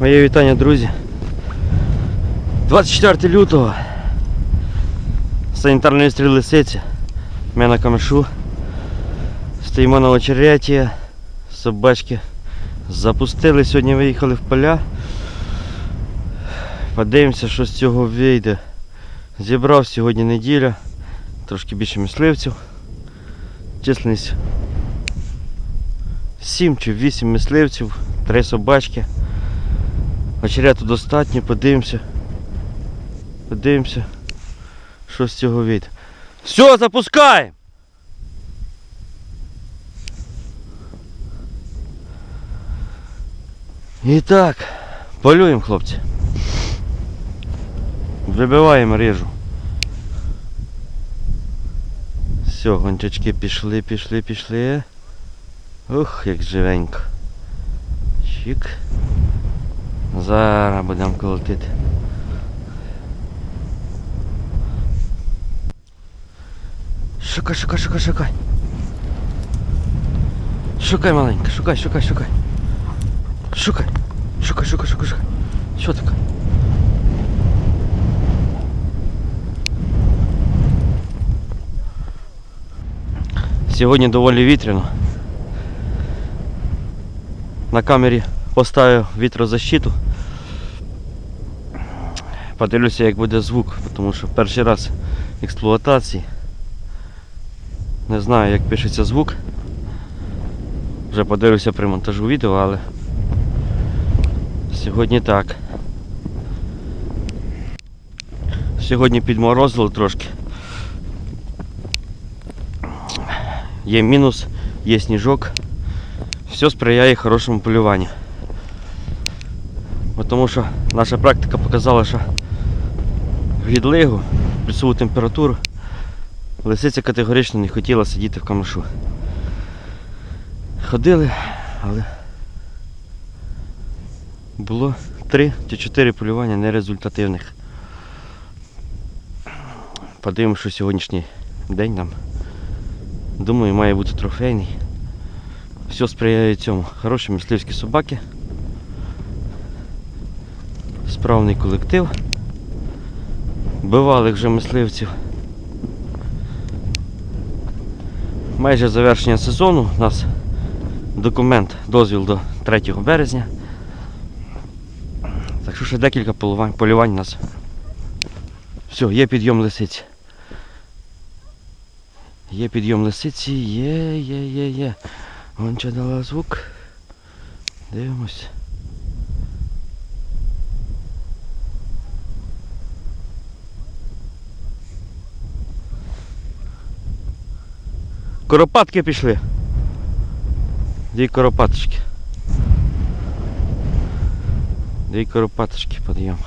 Моє вітання, друзі. 24 лютого. Санітарної стріли лисиці. Ми на камешу. Стоїмо на очереті. Собачки запустили. Сьогодні виїхали в поля. Подивимося, що з цього вийде. Зібрав сьогодні неділя. Трошки більше мисливців. Численність 7 чи 8 мисливців, 3 собачки. Очерету достатньо, подивимося. Подивимося, що з цього вийде. Все, запускаємо! І так, полюємо, хлопці. Вибиваємо режу. Все, гончачки пішли, пішли, пішли. Ух, як живенько. Чик. Зараз будемо колотити. Шукай, шукай, шукай, шукай. Шукай маленька, шукай, шукай, шукай. Шукай. Шукай, шукай, шукай, шукай. Що таке? Сьогодні доволі вітряно. На камері Поставив вітрозащиту. Подивлюся, як буде звук, тому що перший раз експлуатації. Не знаю, як пишеться звук. Вже подивлюся при монтажу відео, але сьогодні так. Сьогодні підморозило трошки. Є мінус, є сніжок. Все сприяє хорошому полюванню. Тому що наша практика показала, що в гідлигу, плюсову температуру, лисиця категорично не хотіла сидіти в камешу. Ходили, але було 3 чи 4 полювання нерезультативних. Подивимося, що сьогоднішній день нам, думаю, має бути трофейний. Все сприяє цьому. Хороші мисливські собаки. Справний колектив. Бивалих вже мисливців. Майже завершення сезону. У нас документ, дозвіл до 3 березня. Так що ще декілька полювань, полювань у нас. Все, є підйом лисиці. Є підйом лисиці, є, є, є, є. Гонча дала звук. Дивимось. Коропатки пішли. Дві коропаточки. Дві коропаточки підйом.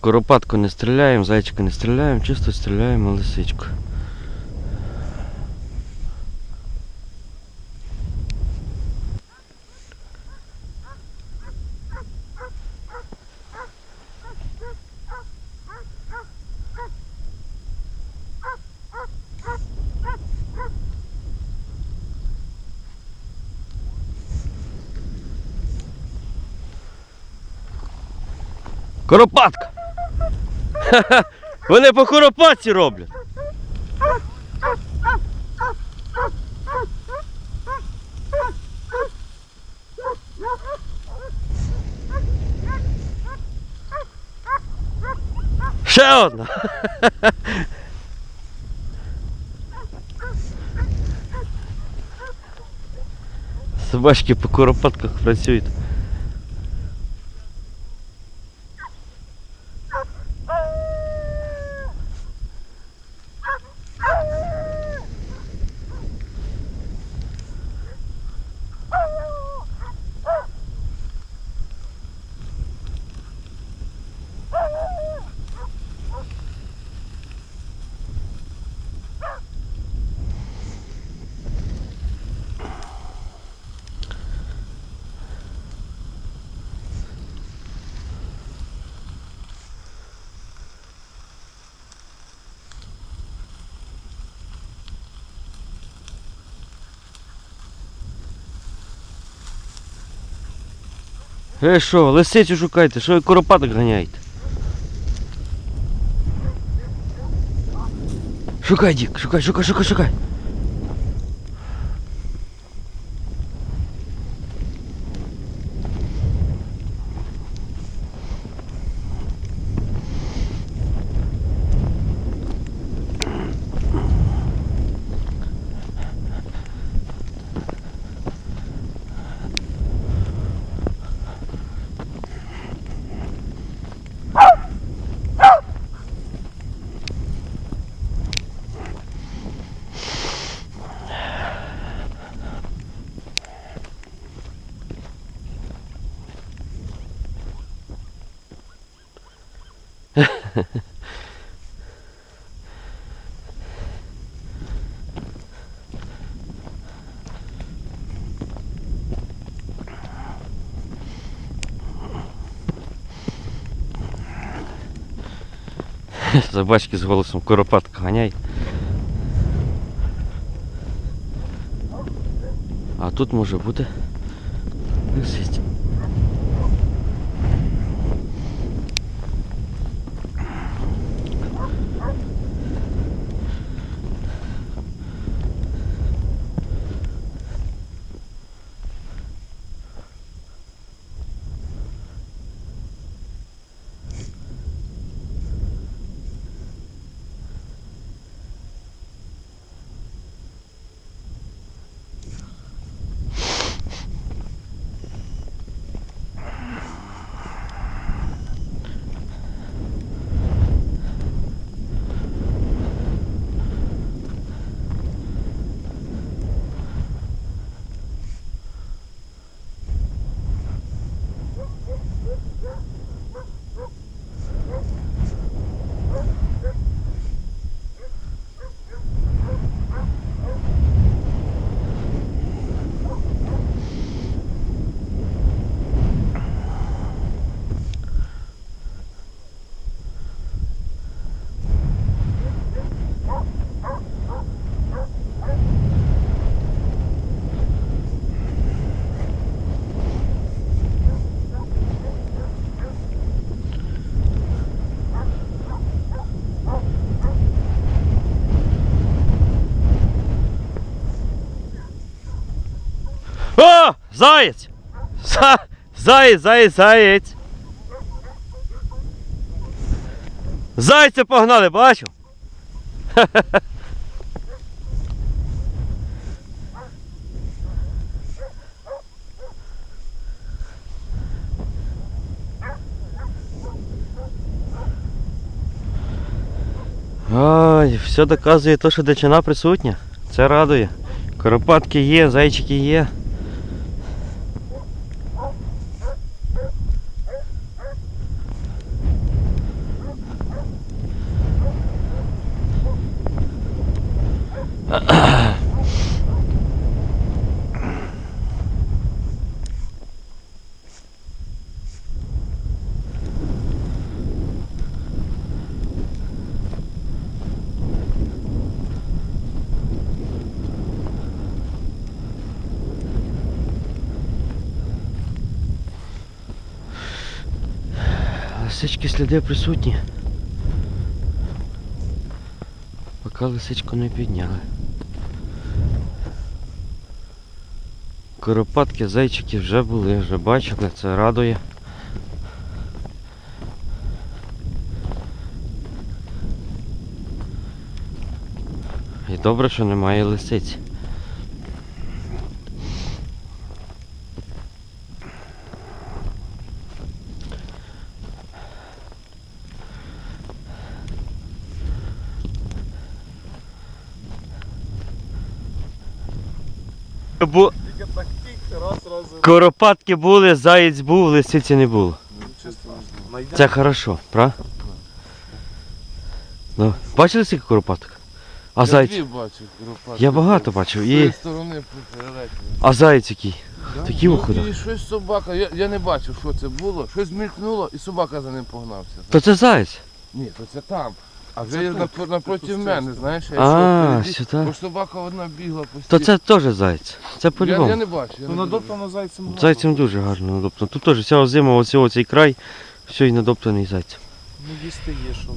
Коропатку не стріляємо, зайчика не стріляємо, чисто стріляємо лисичку. Коропатка! Ха-ха! Вони по коропатці роблять. Ще одна. Собачки по коропатках працюють. Е що, лисицю шукайте, що ви коропаток ганяєте? Шукай, Дік, шукай, шукай, шукай, шукай. Собачки з голосом коропатка ганяй. А тут може бути лисиця. Заєць! За... Заєць, заєць, заєць! Зайця погнали, бачив? Ой, все доказує те, що дичина присутня. Це радує. Коропатки є, зайчики є. Лисички сліди присутні. Поки лисичку не підняли. Коропатки, зайчики вже були, вже бачили, це радує. І добре, що немає лисиць. Бу... Тільки так тік, раз, раз. Коропатки були, заєць був, лисиці не було. Це хорошо, правда? Ну, бачили скільки коропаток? А Я зайць? Я багато бачив. І... А заєць який? Такі Ну, виходи? І щось собака, я, я не бачив, що це було. Щось мількнуло і собака за ним погнався. То це заєць. Ні, то це там. А Це вже тут, напро- напроти мене, знаєш, я А, йшов впереді, сюди. бо собака одна бігла То постійно. це теж зайць. Це Я, по-любому. я не бачу. Я Ну не надоптано зайцем. гарно. Зайцем дуже гарно надоптано. Тут теж вся озима, оці оцей край, все і надоптаний зайцем. Ну їсти є що.